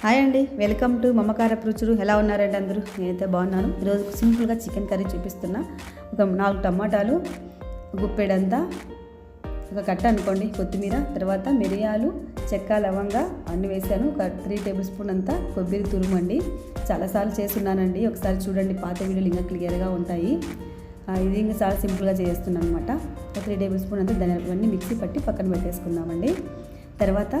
Hi అండి welcome to మమకార రుచులు ఎలా ఉన్నారండి అందరూ? నేనైతే బాగున్నాను. ఈరోజు సింపుల్గా చికెన్ కర్రీ చూపిస్తున్నా. ఒక నాలుగు టమాటాలు గుప్పెడంతా ఒక కట్ట అనుకోండి కొత్తిమీర తర్వాత మిరియాలు చెక్క లవంగా అన్ని వేసాను ఒక త్రీ టేబుల్ స్పూన్ అంతా కొబ్బరి తురుమండి చాలాసార్లు చేస్తున్నానండి. ఒకసారి చూడండి పాత వీడియోలు ఇంకా క్లియర్గా ఉంటాయి. ఇది ఇంకా చాలా సింపుల్గా చేస్తున్నాను అనమాట ఒక త్రీ టేబుల్ స్పూన్ అంతా ధనియాలు ఇవన్నీ మిక్సీ పట్టి పక్కన పెట్టేసుకుందామండి. తర్వాత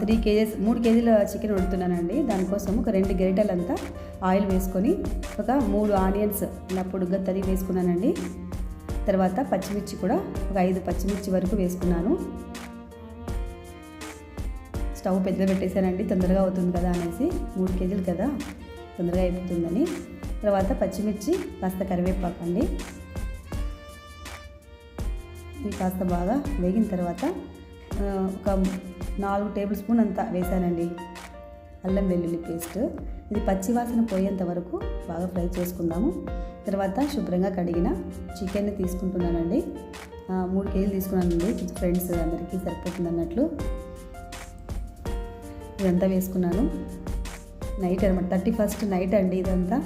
త్రీ కేజీస్ మూడు కేజీల చికెన్ వండుతున్నానండి. దానికోసం ఒక రెండు గరిటెలంతా ఆయిల్ వేసుకొని ఒక మూడు ఆనియన్స్ ఇలా పొడుగ్గా తరిగి వేసుకున్నానండి. తర్వాత పచ్చిమిర్చి కూడా ఒక ఐదు పచ్చిమిర్చి వరకు వేసుకున్నాను. స్టవ్ పెద్ద పెట్టేశానండి తొందరగా అవుతుంది కదా అనేసి. మూడు కేజీలు కదా తొందరగా అయిపోతుందని. తర్వాత పచ్చిమిర్చి కాస్త కరివేపాకు అండి. ఇది కాస్త బాగా వేగిన తర్వాత ఒక నాలుగు టేబుల్ స్పూన్ అంతా వేసానండి అల్లం వెల్లుల్లి పేస్ట్. ఇది పచ్చి వాసన పోయేంత వరకు బాగా ఫ్రై చేసుకుందాము. తర్వాత శుభ్రంగా కడిగిన చికెన్ని తీసుకుంటున్నానండి. మూడు కేజీలు తీసుకున్నానండి. ఫ్రెండ్స్ అందరికీ సరిపోతుంది అన్నట్లు. ఇదంతా వేసుకున్నాను. నైట్ అనమాట థర్టీ ఫస్ట్ నైట్ అండి ఇదంతా.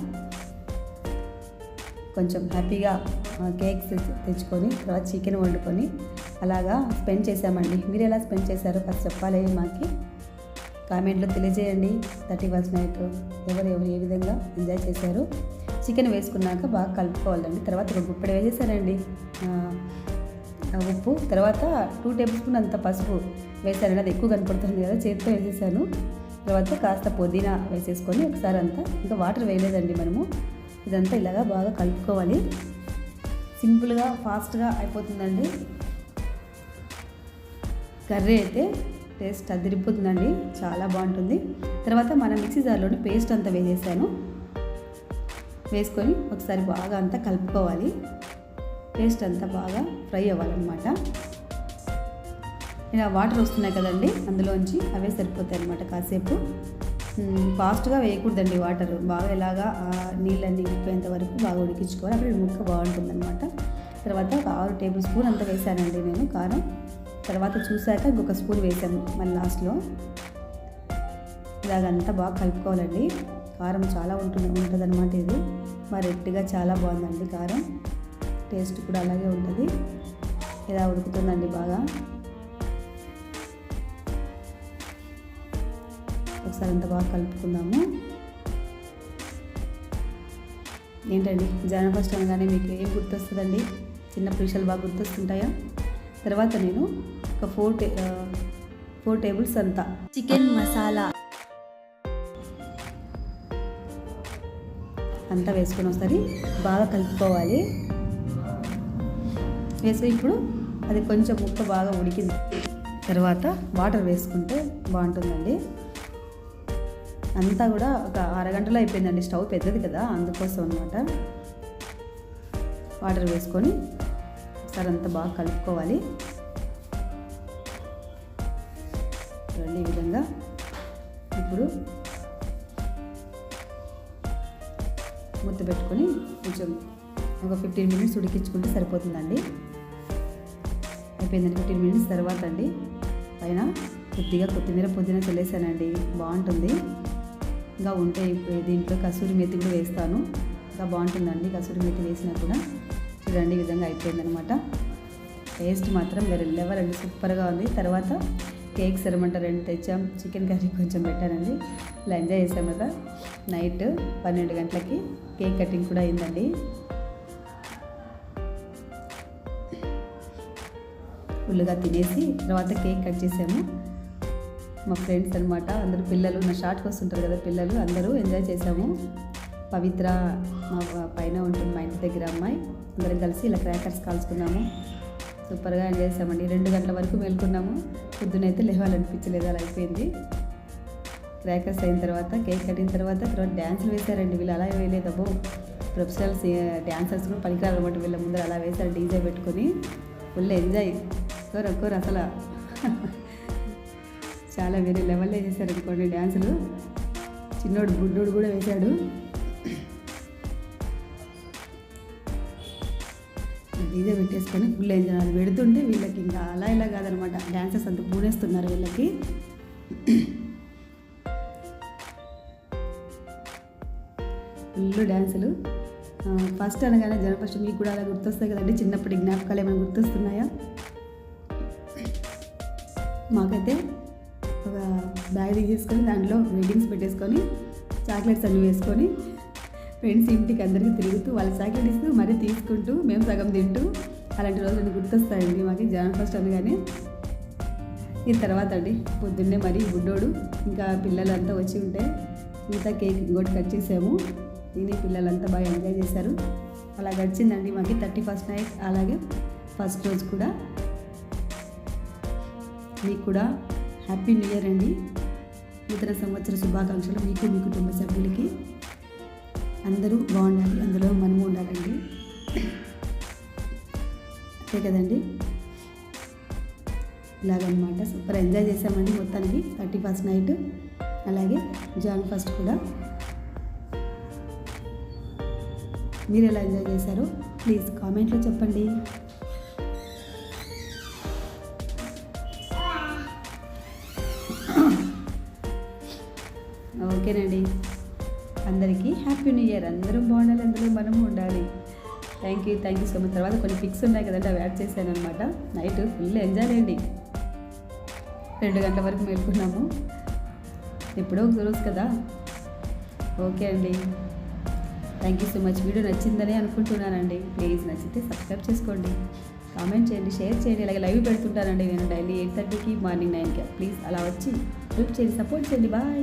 కొంచెం హ్యాపీగా కేక్స్ తెచ్చుకొని తర్వాత చికెన్ వండుకొని అలాగా స్పెండ్ చేసామండి మీరు ఎలా స్పెండ్ చేశారో ఫస్ట్ చెప్పాలి మాకి. కామెంట్లో తెలియజేయండి. థర్టీ ఫస్ట్ నైట్ ఎవరు ఎవరు ఏ విధంగా ఎంజాయ్ చేశారు. చికెన్ వేసుకున్నాక బాగా కలుపుకోవాలండి. తర్వాత ఒక గుప్పెడు వేసేసానండి. ఉప్పు. తర్వాత టూ టేబుల్ స్పూన్ అంత పసుపు వేసానండి అది ఎక్కువ కనపడుతుంది కదా చేతితో వేసేసాను. తర్వాత కాస్త పుదీనా వేసేసుకొని ఒకసారి అంతా ఇంకా వాటర్ వేయలేదండి మనము. ఇదంతా ఇలాగా బాగా కలుపుకోవాలి. సింపుల్గా ఫాస్ట్గా అయిపోతుందండి. కర్రీ అయితే టేస్ట్ అదిరిపోతుందండి. చాలా బాగుంటుంది. తర్వాత మనం మిక్సీ జార్లోని పేస్ట్ అంతా వేసేసాను. వేసుకొని ఒకసారి బాగా అంతా కలుపుకోవాలి. పేస్ట్ అంతా బాగా ఫ్రై అవ్వాలన్నమాట. ఇలా వాటర్ వస్తున్నాయి కదండి అందులోంచి అవే సరిపోతాయి అనమాట కాసేపు. ఫాస్ట్గా వేయకూడదండి వాటర్. బాగా ఇలాగా నీళ్ళన్నీ ఉడిపోయేంత వరకు బాగా ఉడికించుకోవాలి. అప్పుడు ముక్క బాగుంటుందన్నమాట. తర్వాత ఒక ఆరు టేబుల్ స్పూన్ అంతా వేసానండి నేను కారం. తర్వాత చూశాక ఇంకొక స్పూన్ వేసాము మళ్ళీ లాస్ట్లో. ఇలాగంతా బాగా కలుపుకోవాలండి. కారం చాలా ఉంటుంది ఉంటుందన్నమాట ఇది. మా రెడ్గా చాలా బాగుందండి కారం. టేస్ట్ కూడా అలాగే ఉంటుంది. ఇలా ఉడుకుతుందండి బాగా. ఒకసారి అంత బాగా కలుపుకుందాము. ఏంటండి? జనవరి అనగానే మీకు ఏం గుర్తొస్తుందండి? చిన్న విషయాలు బాగా గుర్తొస్తుంటాయా? తర్వాత నేను ఒక ఫోర్ టే ఫోర్ టేబుల్స్ అంతా. చికెన్ మసాలా అంతా వేసుకొని ఒకసారి బాగా కలుపుకోవాలి. వేసి ఇప్పుడు అది కొంచెం ముక్క బాగా ఉడికింది. తర్వాత వాటర్ వేసుకుంటే బాగుంటుందండి. అంతా కూడా ఒక అరగంటలో అయిపోయిందండి. స్టవ్ పెద్దది కదా అందుకోసం అనమాట వాటర్ వేసుకొని ఒకసారి అంతా బాగా కలుపుకోవాలి. చూడండి ఈ విధంగా. ఇప్పుడు మూత పెట్టుకొని కొంచెం ఒక ఫిఫ్టీన్ మినిట్స్ ఉడికించుకుంటే సరిపోతుందండి. అయిపోయిందండి ఫిఫ్టీన్ మినిట్స్ తర్వాత అండి. పైన కొద్దిగా కొత్తిమీర పుదీనా చల్లేసానండి. బాగుంటుంది. ఇంకా ఉంటే దీంట్లో కసూరి మెతి కూడా వేస్తాను. ఇంకా బాగుంటుందండి కసూరి మెతి వేసినా కూడా. చూడండి ఈ విధంగా అయిపోయిందనమాట టేస్ట్ మాత్రం వేరే లెవెల్ అండి సూపర్గా ఉంది. తర్వాత కేక్ రెండు తెచ్చాం చికెన్ కర్రీ కొంచెం పెట్టానండి. ఇలా ఎంజాయ్ చేసాం కదా. నైట్ పన్నెండు గంటలకి కేక్ కటింగ్ కూడా అయిందండి. ఫుల్గా తినేసి తర్వాత కేక్ కట్ చేసాము. మా ఫ్రెండ్స్ అనమాట అందరూ పిల్లలు నా షార్ట్కి వస్తుంటారు కదా పిల్లలు అందరూ ఎంజాయ్ చేసాము పవిత్ర మా పైన ఉంటుంది మా ఇంటి దగ్గర అమ్మాయి. అందరం కలిసి ఇలా క్రాకర్స్ కాల్చుకున్నాము. సూపర్గా ఎంజాయ్ చేసామండి రెండు గంటల వరకు మేల్కొన్నాము. పొద్దునైతే లేవాలనిపించలేదు అలా అయిపోయింది. క్రాకర్స్ అయిన తర్వాత కేక్ కట్టిన తర్వాత తర్వాత డ్యాన్సులు వేశారండి. వీళ్ళు అలా వేయలేదు. అబ్బో ప్రొఫెషనల్స్ డ్యాన్సర్స్ కూడా పనికిరారు అనమాట వీళ్ళ ముందర. అలా వేశారు డీజే పెట్టుకొని. Full enjoy. కోర కోర అసలు. చాలా వేరే లెవెల్లో చేశారు అనుకోండి డ్యాన్సులు. చిన్నోడు బుడ్డోడు కూడా వేశాడు. ఇదే పెట్టేసుకొని ఫుల్ ఎంజాయ్ పెడుతుంటే వీళ్ళకి ఇంకా అలా ఇలా కాదనమాట. డ్యాన్సర్స్ అంతా పూనేస్తున్నారు వీళ్ళకి. ఫుల్ డ్యాన్సులు ఫస్ట్ అనగానే జనపక్షం మీకు కూడా అలా గుర్తొస్తాయి కదండి. చిన్నప్పటి జ్ఞాపకాలు ఏమైనా గుర్తొస్తున్నాయా? మాకైతే ఒక బ్యాగ్ తీసుకొని దాంట్లో వెడ్డింగ్స్ పెట్టేసుకొని చాక్లెట్స్ అన్నీ వేసుకొని ఫ్రెండ్స్ ఇంటికి అందరికీ తిరుగుతూ వాళ్ళ చాక్లెట్ ఇస్తూ మరీ తీసుకుంటూ మేము సగం తింటూ అలాంటి రోజులు గుర్తొస్తాయండి మాకు జనవరి ఫస్ట్ అనగానే ఈ తర్వాత అండి పొద్దున్నే మరి బుడ్డోడు ఇంకా పిల్లలంతా వచ్చి ఉంటే మిగతా కేక్ ఇంకోటి కట్ చేసాము. దీని పిల్లలంతా బాగా ఎంజాయ్ చేశారు. అలా గడిచిందండి మాకు థర్టీ ఫస్ట్ నైట్ అలాగే ఫస్ట్ రోజు కూడా. మీకు కూడా హ్యాపీ న్యూ ఇయర్ అండి. నూతన సంవత్సర శుభాకాంక్షలు మీకు మీ కుటుంబ సభ్యులకి. అందరూ బాగుండాలి అందులో మనము ఉండాలండి. అంతే కదండి? ఇలాగనమాట. సూపర్. ఎంజాయ్ చేసామండి మొత్తానికి. Thirty first night. అలాగే జాన్ ఫస్ట్ కూడా. మీరు ఎలా ఎంజాయ్ చేశారో ప్లీజ్ కామెంట్లో చెప్పండి. ఓకేనండి. అందరికీ హ్యాపీ న్యూ ఇయర్. అందరూ బాగుండాలి అందరూ మనం ఉండాలి. Thank you thank you so much. తర్వాత కొన్ని పిక్స్ ఉన్నాయి కదండి అవి యాడ్ చేశాను అనమాట నైట్ ఫుల్ ఎంజాయ్ చేయండి రెండు గంటల వరకు మేల్కున్నాము. ఎప్పుడో ఒక రోజు కదా. ఓకే అండి. Thank you so much. Video నచ్చిందని అనుకుంటున్నానండి. ప్లీజ్ నచ్చితే సబ్స్క్రైబ్ చేసుకోండి. కామెంట్ చేయండి షేర్ చేయండి. అలాగే లైవ్ పెడుతుంటానండి నేను డైలీ ఎయిట్ థర్టీకి మార్నింగ్ నైన్కి. ప్లీజ్ అలా వచ్చి హెల్ప్ చేయండి సపోర్ట్ చేయండి. బాయ్.